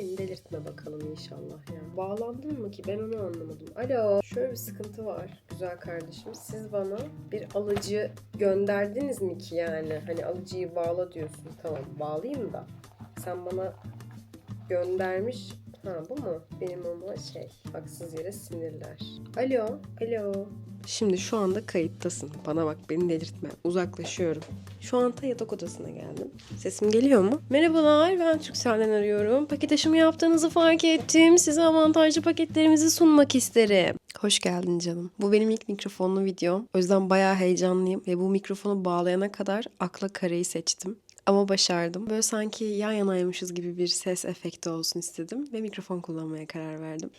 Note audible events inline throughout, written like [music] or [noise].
Beni delirtme bakalım inşallah ya. Bağlandın mı ki? Ben onu anlamadım. Alo. Şöyle bir sıkıntı var güzel kardeşim. Siz bana bir alıcı gönderdiniz mi ki yani? Hani alıcıyı bağla diyorsun. Tamam bağlayayım da. Sen bana göndermiş. Ha bu mu? Benim ama şey haksız yere sinirler. Alo. Alo. Şimdi şu anda kayıttasın. Bana bak beni delirtme. Uzaklaşıyorum. Şu anda yatak odasına geldim. Sesim geliyor mu? Merhabalar ben Türkcell'den arıyorum. Paket yaptığınızı fark ettim. Size avantajlı paketlerimizi sunmak isterim. Hoş geldin canım. Bu benim ilk mikrofonlu videom. O yüzden bayağı heyecanlıyım ve bu mikrofonu bağlayana kadar akla kareyi seçtim. Ama başardım. Böyle sanki yan yanaymışız gibi bir ses efekti olsun istedim ve mikrofon kullanmaya karar verdim.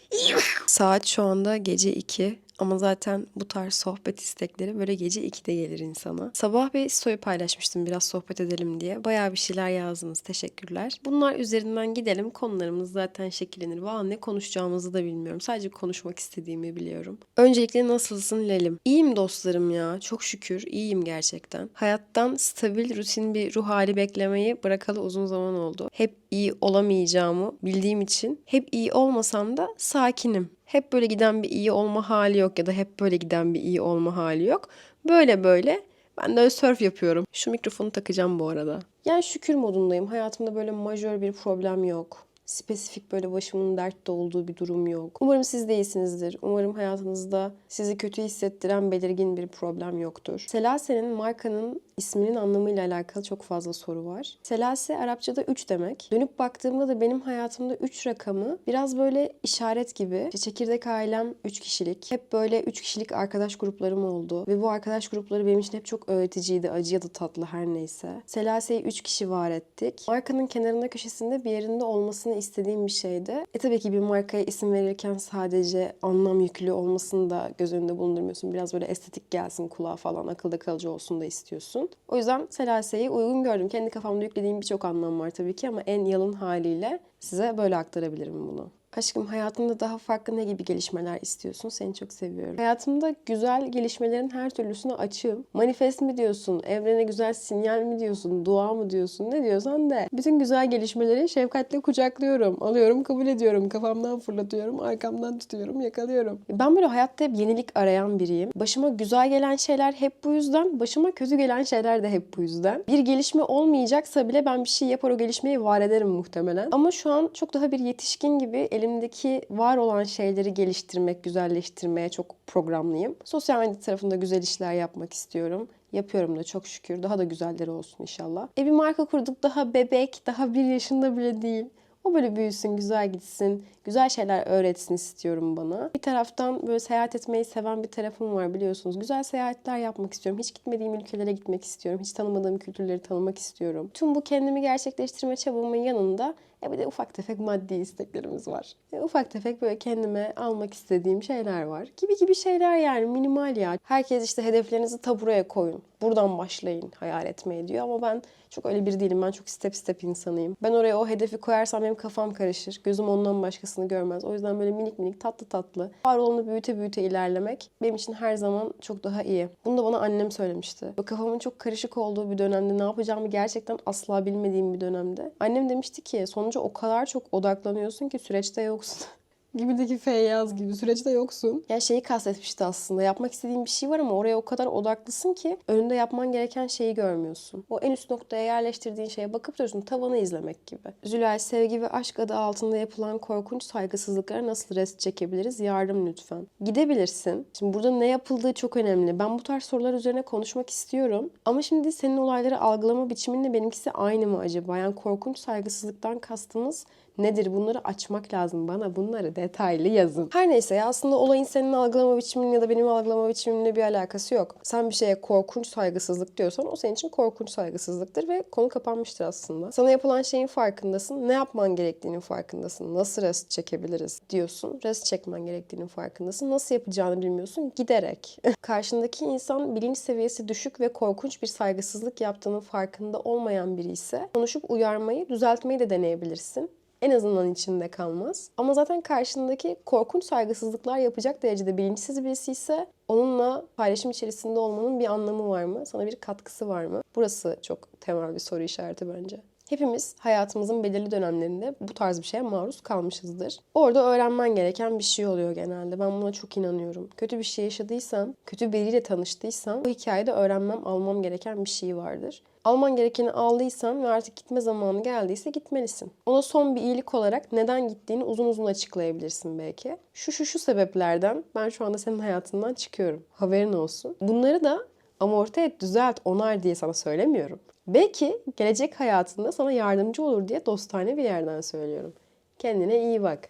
Saat şu anda gece 2 ama zaten bu tarz sohbet istekleri böyle gece 2'de gelir insana. Sabah bir story paylaşmıştım biraz sohbet edelim diye. Bayağı bir şeyler yazdınız. Teşekkürler. Bunlar üzerinden gidelim. Konularımız zaten şekillenir. Valla ne konuşacağımızı da bilmiyorum. Sadece konuşmak istediğimi biliyorum. Öncelikle nasılsın Lelim? İyiyim dostlarım ya. Çok şükür iyiyim gerçekten. Hayattan stabil, rutin bir ruh hali beklemeyi bırakalı uzun zaman oldu. Hep iyi olamayacağımı bildiğim için hep iyi olmasam da sakinim. Hep böyle giden bir iyi olma hali yok ya da hep böyle giden bir iyi olma hali yok. Böyle böyle ben de surf yapıyorum. Şu mikrofonu takacağım bu arada. Yani şükür modundayım. Hayatımda böyle majör bir problem yok. Spesifik böyle başımın dertte olduğu bir durum yok. Umarım siz de iyisinizdir. Umarım hayatınızda sizi kötü hissettiren belirgin bir problem yoktur. Selase'nin markanın isminin anlamıyla alakalı çok fazla soru var. Selase Arapçada 3 demek. Dönüp baktığımda da benim hayatımda 3 rakamı biraz böyle işaret gibi. İşte çekirdek ailem 3 kişilik. Hep böyle 3 kişilik arkadaş gruplarım oldu. Ve bu arkadaş grupları benim için hep çok öğreticiydi. Acı ya da tatlı her neyse. Selase'yi 3 kişi var ettik. Markanın kenarında köşesinde bir yerinde olmasını istediğim bir şeydi. E tabii ki bir markaya isim verirken sadece anlam yüklü olmasını da göz önünde bulundurmuyorsun. Biraz böyle estetik gelsin kulağa falan akılda kalıcı olsun da istiyorsun. O yüzden Selase'yi uygun gördüm. Kendi kafamda yüklediğim birçok anlam var tabii ki ama en yalın haliyle size böyle aktarabilirim bunu. Aşkım hayatında daha farklı ne gibi gelişmeler istiyorsun? Seni çok seviyorum. Hayatımda güzel gelişmelerin her türlüsüne açığım. Manifest mi diyorsun? Evrene güzel sinyal mi diyorsun? Dua mı diyorsun? Ne diyorsan de. Bütün güzel gelişmeleri şefkatle kucaklıyorum. Alıyorum, kabul ediyorum. Kafamdan fırlatıyorum, arkamdan tutuyorum, yakalıyorum. Ben böyle hayatta hep yenilik arayan biriyim. Başıma güzel gelen şeyler hep bu yüzden. Başıma kötü gelen şeyler de hep bu yüzden. Bir gelişme olmayacaksa bile ben bir şey yapar o gelişmeyi var ederim muhtemelen. Ama şu an çok daha bir yetişkin gibi elimdeki var olan şeyleri geliştirmek, güzelleştirmeye çok programlıyım. Sosyal medya tarafında güzel işler yapmak istiyorum. Yapıyorum da çok şükür. Daha da güzelleri olsun inşallah. E bir marka kurduk daha bebek, daha bir yaşında bile değil. O böyle büyüsün, güzel gitsin, güzel şeyler öğretsin istiyorum bana. Bir taraftan böyle seyahat etmeyi seven bir tarafım var biliyorsunuz. Güzel seyahatler yapmak istiyorum. Hiç gitmediğim ülkelere gitmek istiyorum. Hiç tanımadığım kültürleri tanımak istiyorum. Tüm bu kendimi gerçekleştirme çabamın yanında e bir de ufak tefek maddi isteklerimiz var. E ufak tefek böyle kendime almak istediğim şeyler var. Gibi gibi şeyler yani minimal ya. Herkes işte hedeflerinizi taburaya koyun. Buradan başlayın hayal etmeye diyor ama ben çok öyle bir değilim. Ben çok step step insanıyım. Ben oraya o hedefi koyarsam benim kafam karışır. Gözüm ondan başkasını görmez. O yüzden böyle minik minik tatlı tatlı var olanı büyüte büyüte ilerlemek benim için her zaman çok daha iyi. Bunu da bana annem söylemişti. Bu kafamın çok karışık olduğu bir dönemde ne yapacağımı gerçekten asla bilmediğim bir dönemde. Annem demişti ki sonuca o kadar çok odaklanıyorsun ki süreçte yoksun. Gibideki Feyyaz gibi süreçte yoksun. Yani şeyi kastetmişti aslında. Yapmak istediğin bir şey var ama oraya o kadar odaklısın ki önünde yapman gereken şeyi görmüyorsun. O en üst noktaya yerleştirdiğin şeye bakıp duruyorsun. Tavanı izlemek gibi. Zülal sevgi ve aşk adı altında yapılan korkunç saygısızlıklara nasıl rest çekebiliriz? Yardım lütfen. Gidebilirsin. Şimdi burada ne yapıldığı çok önemli. Ben bu tarz sorular üzerine konuşmak istiyorum. Ama şimdi senin olayları algılama biçiminle benimkisi aynı mı acaba? Yani korkunç saygısızlıktan kastımız nedir? Bunları açmak lazım. Bana bunları detaylı yazın. Her neyse ya aslında olayın senin algılama biçimin ya da benim algılama biçimimle bir alakası yok. Sen bir şeye korkunç saygısızlık diyorsan o senin için korkunç saygısızlıktır ve konu kapanmıştır aslında. Sana yapılan şeyin farkındasın. Ne yapman gerektiğinin farkındasın. Nasıl rest çekebiliriz diyorsun. Rest çekmen gerektiğinin farkındasın. Nasıl yapacağını bilmiyorsun. Giderek. [laughs] Karşındaki insan bilinç seviyesi düşük ve korkunç bir saygısızlık yaptığının farkında olmayan biri ise konuşup uyarmayı, düzeltmeyi de deneyebilirsin en azından içinde kalmaz. Ama zaten karşındaki korkunç saygısızlıklar yapacak derecede bilinçsiz birisi ise onunla paylaşım içerisinde olmanın bir anlamı var mı? Sana bir katkısı var mı? Burası çok temel bir soru işareti bence. Hepimiz hayatımızın belirli dönemlerinde bu tarz bir şeye maruz kalmışızdır. Orada öğrenmen gereken bir şey oluyor genelde. Ben buna çok inanıyorum. Kötü bir şey yaşadıysam, kötü biriyle tanıştıysam bu hikayede öğrenmem, almam gereken bir şey vardır. Alman gerekeni aldıysan ve artık gitme zamanı geldiyse gitmelisin. Ona son bir iyilik olarak neden gittiğini uzun uzun açıklayabilirsin belki. Şu şu şu sebeplerden ben şu anda senin hayatından çıkıyorum. Haberin olsun. Bunları da amorti et, düzelt, onar diye sana söylemiyorum. Belki gelecek hayatında sana yardımcı olur diye dostane bir yerden söylüyorum. Kendine iyi bak.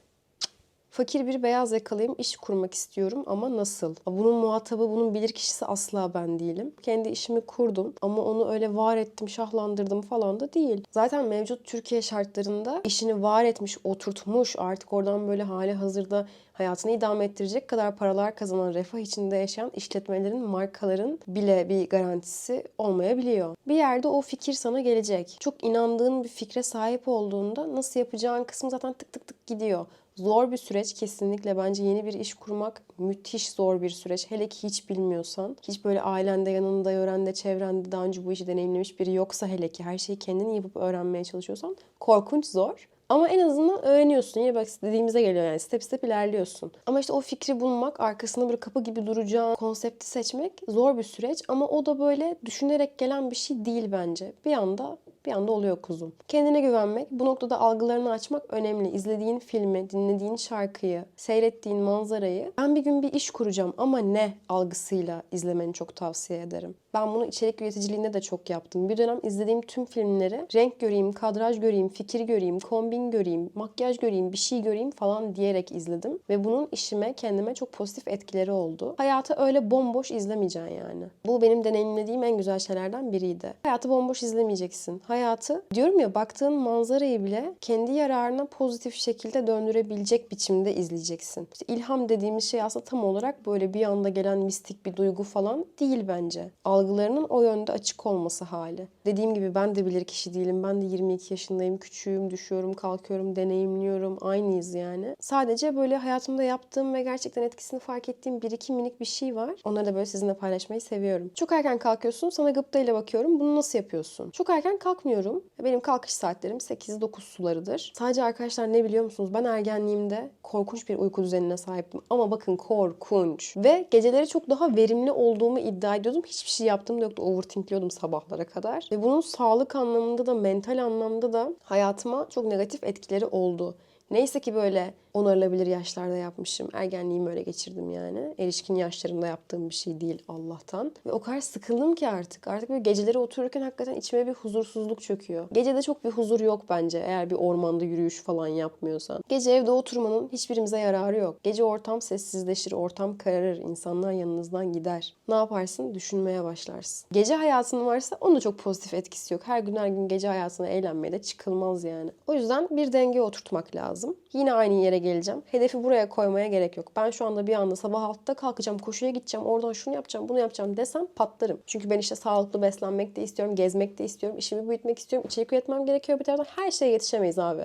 Fakir bir beyaz yakalıyım, iş kurmak istiyorum ama nasıl? Bunun muhatabı, bunun bilir kişisi asla ben değilim. Kendi işimi kurdum ama onu öyle var ettim, şahlandırdım falan da değil. Zaten mevcut Türkiye şartlarında işini var etmiş, oturtmuş, artık oradan böyle hali hazırda hayatını idame ettirecek kadar paralar kazanan, refah içinde yaşayan işletmelerin, markaların bile bir garantisi olmayabiliyor. Bir yerde o fikir sana gelecek. Çok inandığın bir fikre sahip olduğunda nasıl yapacağın kısmı zaten tık tık tık gidiyor. Zor bir süreç kesinlikle bence yeni bir iş kurmak müthiş zor bir süreç. Hele ki hiç bilmiyorsan, hiç böyle ailende, yanında, yörende, çevrende daha önce bu işi deneyimlemiş biri yoksa hele ki her şeyi kendin yapıp öğrenmeye çalışıyorsan korkunç zor. Ama en azından öğreniyorsun. Yine bak dediğimize geliyor yani step step ilerliyorsun. Ama işte o fikri bulmak, arkasında bir kapı gibi duracağın konsepti seçmek zor bir süreç. Ama o da böyle düşünerek gelen bir şey değil bence. Bir anda bir anda oluyor kuzum. Kendine güvenmek, bu noktada algılarını açmak önemli. İzlediğin filmi, dinlediğin şarkıyı, seyrettiğin manzarayı ben bir gün bir iş kuracağım ama ne algısıyla izlemeni çok tavsiye ederim. Ben bunu içerik üreticiliğinde de çok yaptım. Bir dönem izlediğim tüm filmleri renk göreyim, kadraj göreyim, fikir göreyim, kombin göreyim, makyaj göreyim, bir şey göreyim falan diyerek izledim. Ve bunun işime, kendime çok pozitif etkileri oldu. Hayatı öyle bomboş izlemeyeceksin yani. Bu benim deneyimlediğim en güzel şeylerden biriydi. Hayatı bomboş izlemeyeceksin. Hayatı diyorum ya baktığın manzarayı bile kendi yararına pozitif şekilde döndürebilecek biçimde izleyeceksin. İşte ilham dediğimiz şey aslında tam olarak böyle bir anda gelen mistik bir duygu falan değil bence. Algılarının o yönde açık olması hali. Dediğim gibi ben de bilir kişi değilim. Ben de 22 yaşındayım. Küçüğüm, düşüyorum, kalkıyorum, deneyimliyorum. Aynıyız yani. Sadece böyle hayatımda yaptığım ve gerçekten etkisini fark ettiğim bir iki minik bir şey var. Onları da böyle sizinle paylaşmayı seviyorum. Çok erken kalkıyorsun. Sana gıptayla bakıyorum. Bunu nasıl yapıyorsun? Çok erken kalkmıyorum. Benim kalkış saatlerim 8-9 sularıdır. Sadece arkadaşlar ne biliyor musunuz? Ben ergenliğimde korkunç bir uyku düzenine sahiptim. Ama bakın korkunç. Ve geceleri çok daha verimli olduğumu iddia ediyordum. Hiçbir şey yaptığım da yoktu. Overthinkliyordum sabahlara kadar. Ve bunun sağlık anlamında da mental anlamda da hayatıma çok negatif etkileri oldu. Neyse ki böyle onarılabilir yaşlarda yapmışım. Ergenliğimi öyle geçirdim yani. Erişkin yaşlarımda yaptığım bir şey değil Allah'tan. Ve o kadar sıkıldım ki artık. Artık böyle geceleri otururken hakikaten içime bir huzursuzluk çöküyor. Gecede çok bir huzur yok bence eğer bir ormanda yürüyüş falan yapmıyorsan. Gece evde oturmanın hiçbirimize yararı yok. Gece ortam sessizleşir, ortam kararır, insanlar yanınızdan gider. Ne yaparsın? Düşünmeye başlarsın. Gece hayatın varsa onun da çok pozitif etkisi yok. Her gün her gün gece hayatına eğlenmeye de çıkılmaz yani. O yüzden bir denge oturtmak lazım. Yine aynı yere geleceğim. Hedefi buraya koymaya gerek yok. Ben şu anda bir anda sabah 6'da kalkacağım, koşuya gideceğim, oradan şunu yapacağım, bunu yapacağım desem patlarım. Çünkü ben işte sağlıklı beslenmek de istiyorum, gezmek de istiyorum, işimi büyütmek istiyorum, içerik üretmem gerekiyor bir taraftan. Her şeye yetişemeyiz abi.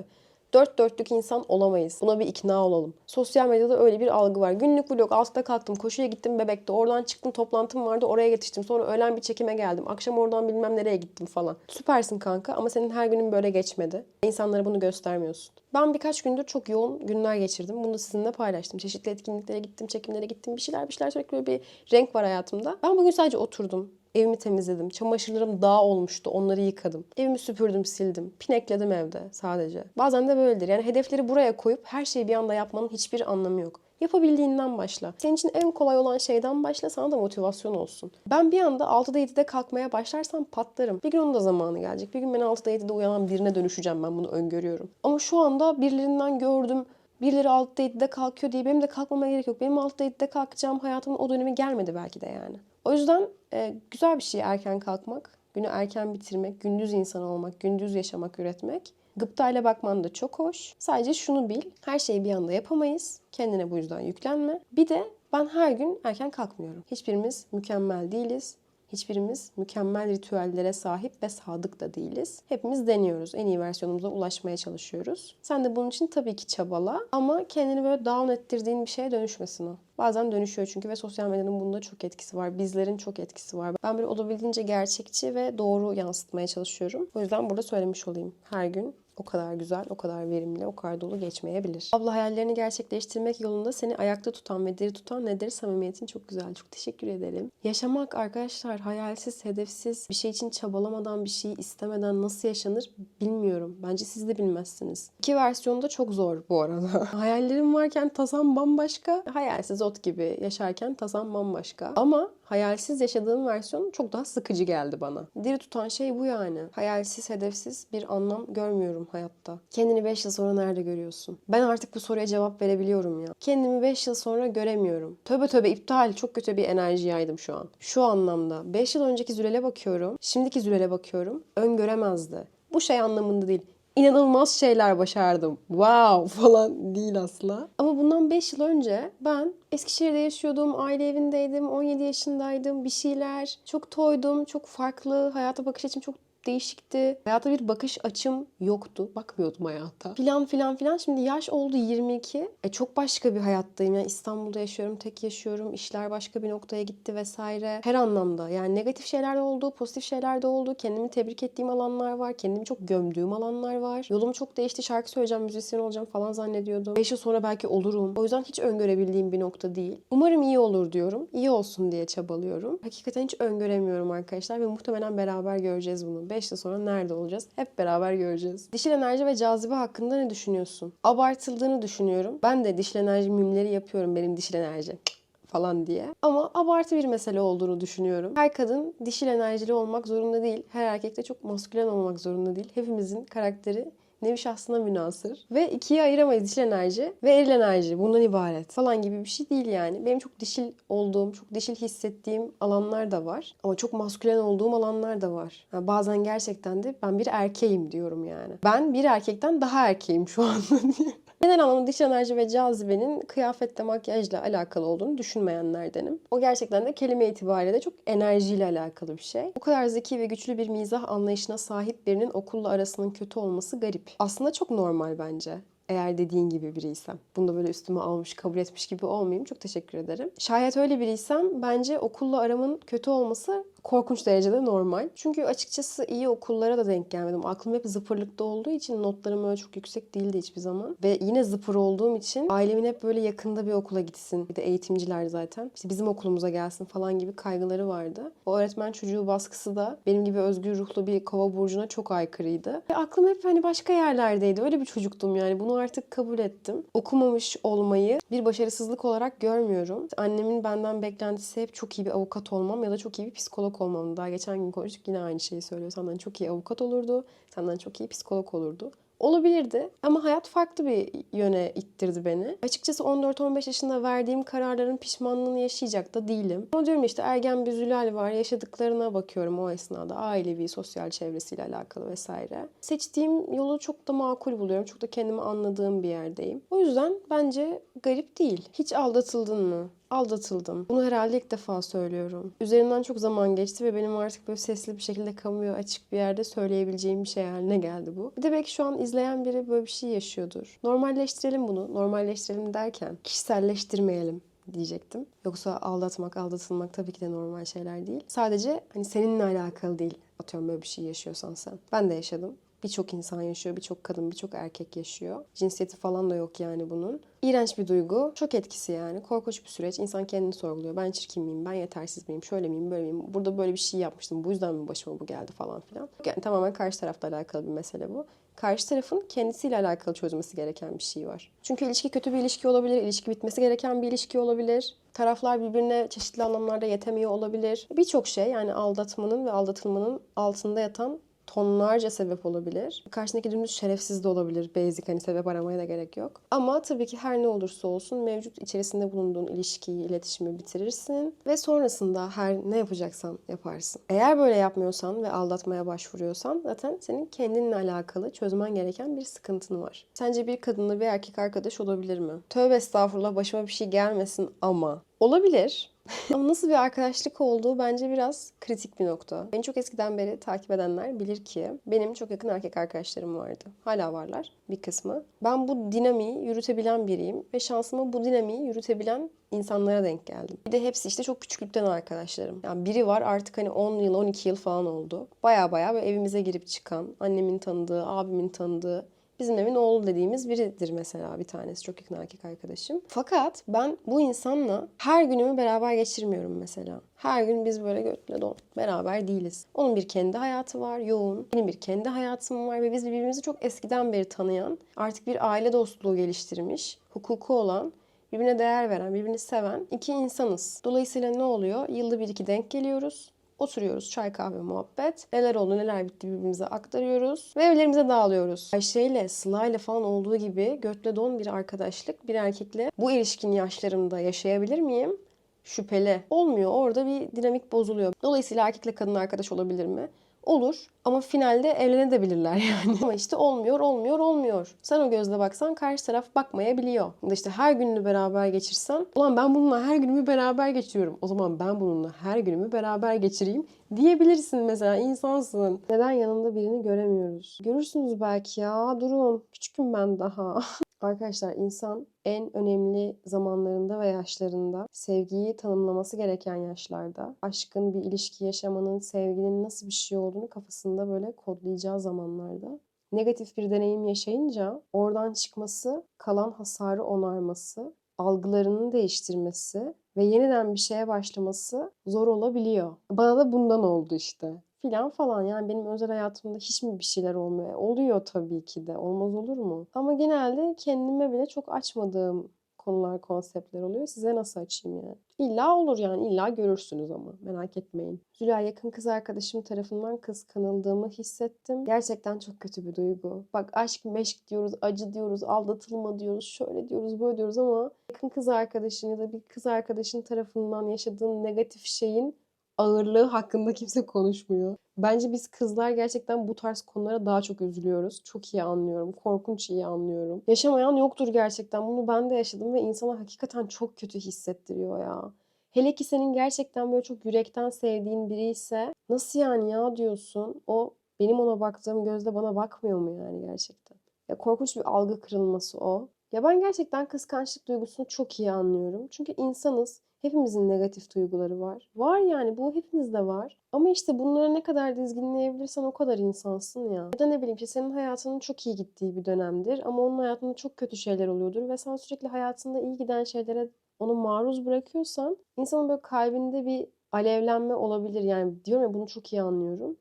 Dört dörtlük insan olamayız. Buna bir ikna olalım. Sosyal medyada öyle bir algı var. Günlük vlog 6'da kalktım, koşuya gittim bebekte. Oradan çıktım, toplantım vardı, oraya yetiştim. Sonra öğlen bir çekime geldim. Akşam oradan bilmem nereye gittim falan. Süpersin kanka ama senin her günün böyle geçmedi. İnsanlara bunu göstermiyorsun. Ben birkaç gündür çok yoğun günler geçirdim. Bunu sizinle paylaştım. Çeşitli etkinliklere gittim, çekimlere gittim. Bir şeyler bir şeyler sürekli böyle bir renk var hayatımda. Ben bugün sadece oturdum. Evimi temizledim. Çamaşırlarım dağ olmuştu. Onları yıkadım. Evimi süpürdüm, sildim. Pinekledim evde sadece. Bazen de böyledir. Yani hedefleri buraya koyup her şeyi bir anda yapmanın hiçbir anlamı yok. Yapabildiğinden başla. Senin için en kolay olan şeyden başla sana da motivasyon olsun. Ben bir anda 6'da 7'de kalkmaya başlarsam patlarım. Bir gün onun da zamanı gelecek. Bir gün ben 6'da 7'de uyanan birine dönüşeceğim ben bunu öngörüyorum. Ama şu anda birilerinden gördüm. Birileri 6'da 7'de kalkıyor diye benim de kalkmama gerek yok. Benim 6'da 7'de kalkacağım hayatımın o dönemi gelmedi belki de yani. O yüzden e, güzel bir şey erken kalkmak, günü erken bitirmek, gündüz insan olmak, gündüz yaşamak, üretmek. Gıptayla bakman da çok hoş. Sadece şunu bil, her şeyi bir anda yapamayız. Kendine bu yüzden yüklenme. Bir de ben her gün erken kalkmıyorum. Hiçbirimiz mükemmel değiliz. Hiçbirimiz mükemmel ritüellere sahip ve sadık da değiliz. Hepimiz deniyoruz. En iyi versiyonumuza ulaşmaya çalışıyoruz. Sen de bunun için tabii ki çabala ama kendini böyle down ettirdiğin bir şeye dönüşmesin o. Bazen dönüşüyor çünkü ve sosyal medyanın bunda çok etkisi var. Bizlerin çok etkisi var. Ben böyle olabildiğince gerçekçi ve doğru yansıtmaya çalışıyorum. O yüzden burada söylemiş olayım. Her gün o kadar güzel, o kadar verimli, o kadar dolu geçmeyebilir. Abla hayallerini gerçekleştirmek yolunda seni ayakta tutan ve diri tutan nedir? Samimiyetin çok güzel. Çok teşekkür ederim. Yaşamak arkadaşlar hayalsiz, hedefsiz, bir şey için çabalamadan, bir şeyi istemeden nasıl yaşanır bilmiyorum. Bence siz de bilmezsiniz. İki versiyonu da çok zor bu arada. [laughs] Hayallerim varken tasam bambaşka, hayalsiz ot gibi yaşarken tasam bambaşka. Ama hayalsiz yaşadığım versiyon çok daha sıkıcı geldi bana. Diri tutan şey bu yani. Hayalsiz, hedefsiz bir anlam görmüyorum hayatta. Kendini 5 yıl sonra nerede görüyorsun? Ben artık bu soruya cevap verebiliyorum ya. Kendimi 5 yıl sonra göremiyorum. Töbe töbe iptal. Çok kötü bir enerji yaydım şu an. Şu anlamda. 5 yıl önceki Zülel'e bakıyorum. Şimdiki Zülel'e bakıyorum. Öngöremezdi. Bu şey anlamında değil inanılmaz şeyler başardım. Wow [laughs] falan değil asla. Ama bundan 5 yıl önce ben Eskişehir'de yaşıyordum, aile evindeydim, 17 yaşındaydım, bir şeyler. Çok toydum, çok farklı, hayata bakış açım çok değişikti. Hayata bir bakış açım yoktu. Bakmıyordum hayata. Filan filan filan. Şimdi yaş oldu 22. E çok başka bir hayattayım. Yani İstanbul'da yaşıyorum, tek yaşıyorum. İşler başka bir noktaya gitti vesaire. Her anlamda. Yani negatif şeyler de oldu, pozitif şeyler de oldu. Kendimi tebrik ettiğim alanlar var. Kendimi çok gömdüğüm alanlar var. Yolum çok değişti. Şarkı söyleyeceğim, müzisyen olacağım falan zannediyordum. 5 yıl sonra belki olurum. O yüzden hiç öngörebildiğim bir nokta değil. Umarım iyi olur diyorum. İyi olsun diye çabalıyorum. Hakikaten hiç öngöremiyorum arkadaşlar ve muhtemelen beraber göreceğiz bunu. 5 yıl sonra nerede olacağız? Hep beraber göreceğiz. Dişil enerji ve cazibe hakkında ne düşünüyorsun? Abartıldığını düşünüyorum. Ben de dişil enerji mimleri yapıyorum benim dişil enerji falan diye. Ama abartı bir mesele olduğunu düşünüyorum. Her kadın dişil enerjili olmak zorunda değil. Her erkek de çok maskülen olmak zorunda değil. Hepimizin karakteri nevi şahsına münasır. Ve ikiye ayıramayız dişil enerji ve eril enerji. Bundan ibaret falan gibi bir şey değil yani. Benim çok dişil olduğum, çok dişil hissettiğim alanlar da var. Ama çok maskülen olduğum alanlar da var. Yani bazen gerçekten de ben bir erkeğim diyorum yani. Ben bir erkekten daha erkeğim şu anda [laughs] diye. Genel anlamda dişil enerji ve cazibenin kıyafetle, makyajla alakalı olduğunu düşünmeyenlerdenim. O gerçekten de kelime itibariyle de çok enerjiyle alakalı bir şey. Bu kadar zeki ve güçlü bir mizah anlayışına sahip birinin okulla arasının kötü olması garip. Aslında çok normal bence. Eğer dediğin gibi biriysem. Bunu da böyle üstüme almış, kabul etmiş gibi olmayayım. Çok teşekkür ederim. Şayet öyle biriysem bence okulla aramın kötü olması korkunç derecede normal. Çünkü açıkçası iyi okullara da denk gelmedim. Aklım hep zıpırlıkta olduğu için notlarım öyle çok yüksek değildi hiçbir zaman. Ve yine zıpır olduğum için ailemin hep böyle yakında bir okula gitsin. Bir de eğitimciler zaten. İşte bizim okulumuza gelsin falan gibi kaygıları vardı. O öğretmen çocuğu baskısı da benim gibi özgür ruhlu bir kova burcuna çok aykırıydı. Ve aklım hep hani başka yerlerdeydi. Öyle bir çocuktum yani. Bunu artık kabul ettim. Okumamış olmayı bir başarısızlık olarak görmüyorum. Annemin benden beklentisi hep çok iyi bir avukat olmam ya da çok iyi bir psikolog olmam. Daha geçen gün konuştuk yine aynı şeyi söylüyor. Senden çok iyi avukat olurdu. Senden çok iyi psikolog olurdu. Olabilirdi ama hayat farklı bir yöne ittirdi beni. Açıkçası 14-15 yaşında verdiğim kararların pişmanlığını yaşayacak da değilim. Ama diyorum işte ergen bir Zülal var. Yaşadıklarına bakıyorum o esnada. Ailevi, sosyal çevresiyle alakalı vesaire. Seçtiğim yolu çok da makul buluyorum. Çok da kendimi anladığım bir yerdeyim. O yüzden bence garip değil. Hiç aldatıldın mı? Aldatıldım. Bunu herhalde ilk defa söylüyorum. Üzerinden çok zaman geçti ve benim artık böyle sesli bir şekilde kamuya açık bir yerde söyleyebileceğim bir şey haline geldi bu. Bir de belki şu an izleyen biri böyle bir şey yaşıyordur. Normalleştirelim bunu. Normalleştirelim derken kişiselleştirmeyelim diyecektim. Yoksa aldatmak, aldatılmak tabii ki de normal şeyler değil. Sadece hani seninle alakalı değil. Atıyorum böyle bir şey yaşıyorsan sen. Ben de yaşadım. Birçok insan yaşıyor, birçok kadın, birçok erkek yaşıyor. Cinsiyeti falan da yok yani bunun. İğrenç bir duygu. Çok etkisi yani. Korkunç bir süreç. İnsan kendini sorguluyor. Ben çirkin miyim? Ben yetersiz miyim? Şöyle miyim? Böyle miyim? Burada böyle bir şey yapmıştım. Bu yüzden mi başıma bu geldi falan filan. Yani tamamen karşı tarafla alakalı bir mesele bu. Karşı tarafın kendisiyle alakalı çözmesi gereken bir şey var. Çünkü ilişki kötü bir ilişki olabilir. ilişki bitmesi gereken bir ilişki olabilir. Taraflar birbirine çeşitli anlamlarda yetemiyor olabilir. Birçok şey yani aldatmanın ve aldatılmanın altında yatan tonlarca sebep olabilir. Karşındaki dümdüz şerefsiz de olabilir. Basic hani sebep aramaya da gerek yok. Ama tabii ki her ne olursa olsun mevcut içerisinde bulunduğun ilişkiyi, iletişimi bitirirsin. Ve sonrasında her ne yapacaksan yaparsın. Eğer böyle yapmıyorsan ve aldatmaya başvuruyorsan zaten senin kendinle alakalı çözmen gereken bir sıkıntın var. Sence bir kadınla bir erkek arkadaş olabilir mi? Tövbe estağfurullah başıma bir şey gelmesin ama Olabilir. [laughs] Ama nasıl bir arkadaşlık olduğu bence biraz kritik bir nokta. Beni çok eskiden beri takip edenler bilir ki benim çok yakın erkek arkadaşlarım vardı. Hala varlar bir kısmı. Ben bu dinamiği yürütebilen biriyim ve şansıma bu dinamiği yürütebilen insanlara denk geldim. Bir de hepsi işte çok küçüklükten arkadaşlarım. Yani biri var artık hani 10 yıl 12 yıl falan oldu. Baya baya böyle evimize girip çıkan, annemin tanıdığı, abimin tanıdığı, Bizim evin oğlu dediğimiz biridir mesela bir tanesi. Çok yakın erkek arkadaşım. Fakat ben bu insanla her günümü beraber geçirmiyorum mesela. Her gün biz böyle götle don beraber değiliz. Onun bir kendi hayatı var yoğun. Benim bir kendi hayatım var ve biz birbirimizi çok eskiden beri tanıyan, artık bir aile dostluğu geliştirmiş, hukuku olan birbirine değer veren, birbirini seven iki insanız. Dolayısıyla ne oluyor? Yılda bir iki denk geliyoruz. Oturuyoruz çay kahve muhabbet. Neler oldu neler bitti birbirimize aktarıyoruz. Ve evlerimize dağılıyoruz. Ayşe ile Sıla ile falan olduğu gibi götle don bir arkadaşlık bir erkekle bu ilişkin yaşlarımda yaşayabilir miyim? Şüpheli. Olmuyor. Orada bir dinamik bozuluyor. Dolayısıyla erkekle kadın arkadaş olabilir mi? Olur ama finalde evlenebilirler [laughs] yani. Ama işte olmuyor, olmuyor, olmuyor. Sen o gözle baksan karşı taraf bakmayabiliyor. Ya işte her gününü beraber geçirsen, ulan ben bununla her günümü beraber geçiriyorum. O zaman ben bununla her günümü beraber geçireyim diyebilirsin mesela insansın. Neden yanında birini göremiyoruz? Görürsünüz belki ya. Durun. Küçüküm ben daha. [laughs] Arkadaşlar insan en önemli zamanlarında ve yaşlarında sevgiyi tanımlaması gereken yaşlarda aşkın bir ilişki yaşamanın, sevginin nasıl bir şey olduğunu kafasında böyle kodlayacağı zamanlarda negatif bir deneyim yaşayınca oradan çıkması, kalan hasarı onarması, algılarını değiştirmesi ve yeniden bir şeye başlaması zor olabiliyor. Bana da bundan oldu işte filan falan. Yani benim özel hayatımda hiç mi bir şeyler olmuyor? Oluyor tabii ki de. Olmaz olur mu? Ama genelde kendime bile çok açmadığım konular, konseptler oluyor. Size nasıl açayım yani? İlla olur yani. illa görürsünüz ama. Merak etmeyin. Züleyha yakın kız arkadaşım tarafından kıskanıldığımı hissettim. Gerçekten çok kötü bir duygu. Bak aşk meşk diyoruz, acı diyoruz, aldatılma diyoruz, şöyle diyoruz, böyle diyoruz ama yakın kız arkadaşın ya da bir kız arkadaşın tarafından yaşadığın negatif şeyin ağırlığı hakkında kimse konuşmuyor. Bence biz kızlar gerçekten bu tarz konulara daha çok üzülüyoruz. Çok iyi anlıyorum. Korkunç iyi anlıyorum. Yaşamayan yoktur gerçekten. Bunu ben de yaşadım ve insana hakikaten çok kötü hissettiriyor ya. Hele ki senin gerçekten böyle çok yürekten sevdiğin biri ise nasıl yani ya diyorsun. O benim ona baktığım gözle bana bakmıyor mu yani gerçekten? Ya korkunç bir algı kırılması o. Ya ben gerçekten kıskançlık duygusunu çok iyi anlıyorum. Çünkü insanız. Hepimizin negatif duyguları var. Var yani bu hepimizde var. Ama işte bunları ne kadar dizginleyebilirsen o kadar insansın ya. Ya da ne bileyim işte senin hayatının çok iyi gittiği bir dönemdir ama onun hayatında çok kötü şeyler oluyordur ve sen sürekli hayatında iyi giden şeylere onu maruz bırakıyorsan insanın böyle kalbinde bir alevlenme olabilir. Yani diyorum ya bunu çok iyi anlıyorum.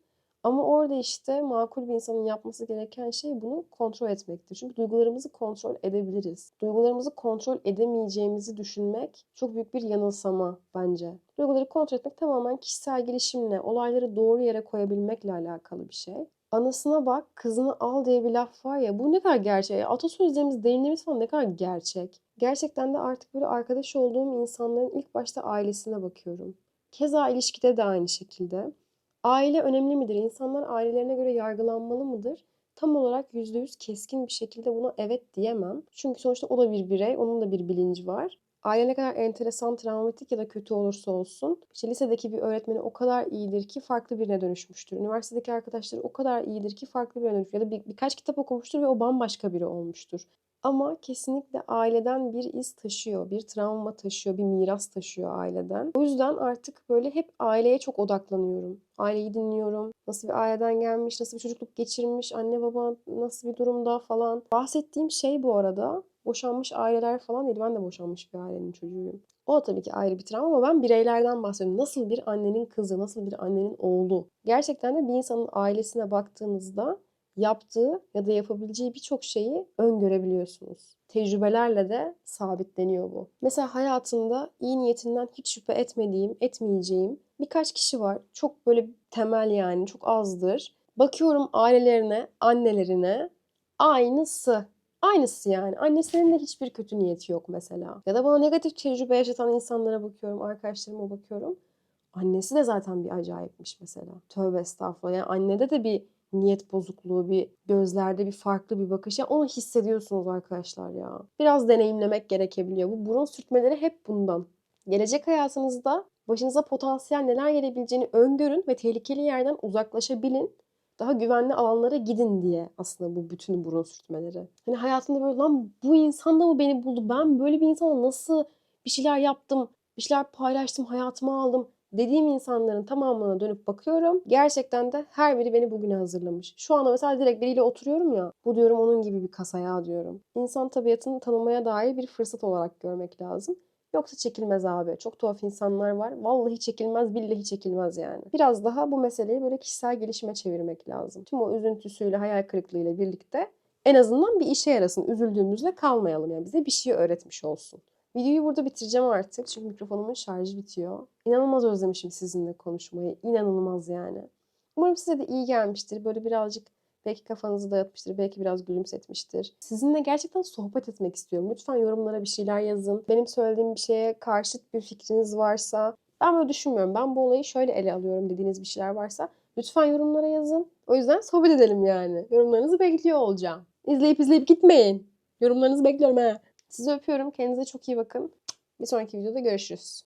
Ama orada işte makul bir insanın yapması gereken şey bunu kontrol etmektir. Çünkü duygularımızı kontrol edebiliriz. Duygularımızı kontrol edemeyeceğimizi düşünmek çok büyük bir yanılsama bence. Duyguları kontrol etmek tamamen kişisel gelişimle, olayları doğru yere koyabilmekle alakalı bir şey. Anasına bak, kızını al diye bir laf var ya bu ne kadar gerçek. Atasözlerimiz, deyimlerimiz falan ne kadar gerçek. Gerçekten de artık böyle arkadaş olduğum insanların ilk başta ailesine bakıyorum. Keza ilişkide de aynı şekilde. Aile önemli midir? İnsanlar ailelerine göre yargılanmalı mıdır? Tam olarak %100 keskin bir şekilde buna evet diyemem. Çünkü sonuçta o da bir birey, onun da bir bilinci var. Aile ne kadar enteresan, travmatik ya da kötü olursa olsun, işte lisedeki bir öğretmeni o kadar iyidir ki farklı birine dönüşmüştür. Üniversitedeki arkadaşları o kadar iyidir ki farklı birine dönüşmüştür. Ya da bir, birkaç kitap okumuştur ve o bambaşka biri olmuştur. Ama kesinlikle aileden bir iz taşıyor, bir travma taşıyor, bir miras taşıyor aileden. O yüzden artık böyle hep aileye çok odaklanıyorum. Aileyi dinliyorum. Nasıl bir aileden gelmiş, nasıl bir çocukluk geçirmiş, anne baba nasıl bir durumda falan. Bahsettiğim şey bu arada boşanmış aileler falan değil. Ben de boşanmış bir ailenin çocuğuyum. O tabii ki ayrı bir travma ama ben bireylerden bahsediyorum. Nasıl bir annenin kızı, nasıl bir annenin oğlu. Gerçekten de bir insanın ailesine baktığınızda yaptığı ya da yapabileceği birçok şeyi öngörebiliyorsunuz. Tecrübelerle de sabitleniyor bu. Mesela hayatımda iyi niyetinden hiç şüphe etmediğim, etmeyeceğim birkaç kişi var. Çok böyle temel yani çok azdır. Bakıyorum ailelerine, annelerine aynısı. Aynısı yani. Annesinin de hiçbir kötü niyeti yok mesela. Ya da bana negatif tecrübe yaşatan insanlara bakıyorum, arkadaşlarıma bakıyorum. Annesi de zaten bir acayipmiş mesela. Tövbe estağfurullah. Yani annede de bir niyet bozukluğu, bir gözlerde bir farklı bir bakış. Ya onu hissediyorsunuz arkadaşlar ya. Biraz deneyimlemek gerekebiliyor. Bu burun sürtmeleri hep bundan. Gelecek hayatınızda başınıza potansiyel neler gelebileceğini öngörün ve tehlikeli yerden uzaklaşabilin. Daha güvenli alanlara gidin diye aslında bu bütün burun sürtmeleri. Hani hayatımda böyle lan bu insan da mı beni buldu? Ben böyle bir insana nasıl bir şeyler yaptım, bir şeyler paylaştım, hayatıma aldım dediğim insanların tamamına dönüp bakıyorum. Gerçekten de her biri beni bugüne hazırlamış. Şu anda mesela direkt biriyle oturuyorum ya. Bu diyorum onun gibi bir kasaya diyorum. İnsan tabiatını tanımaya dair bir fırsat olarak görmek lazım. Yoksa çekilmez abi. Çok tuhaf insanlar var. Vallahi çekilmez, billahi çekilmez yani. Biraz daha bu meseleyi böyle kişisel gelişime çevirmek lazım. Tüm o üzüntüsüyle, hayal kırıklığıyla birlikte en azından bir işe yarasın. Üzüldüğümüzle kalmayalım yani. Bize bir şey öğretmiş olsun. Videoyu burada bitireceğim artık. Çünkü mikrofonumun şarjı bitiyor. İnanılmaz özlemişim sizinle konuşmayı. İnanılmaz yani. Umarım size de iyi gelmiştir. Böyle birazcık belki kafanızı dağıtmıştır. Belki biraz gülümsetmiştir. Sizinle gerçekten sohbet etmek istiyorum. Lütfen yorumlara bir şeyler yazın. Benim söylediğim bir şeye karşıt bir fikriniz varsa ben böyle düşünmüyorum. Ben bu olayı şöyle ele alıyorum dediğiniz bir şeyler varsa lütfen yorumlara yazın. O yüzden sohbet edelim yani. Yorumlarınızı bekliyor olacağım. İzleyip izleyip gitmeyin. Yorumlarınızı bekliyorum he. Sizi öpüyorum. Kendinize çok iyi bakın. Bir sonraki videoda görüşürüz.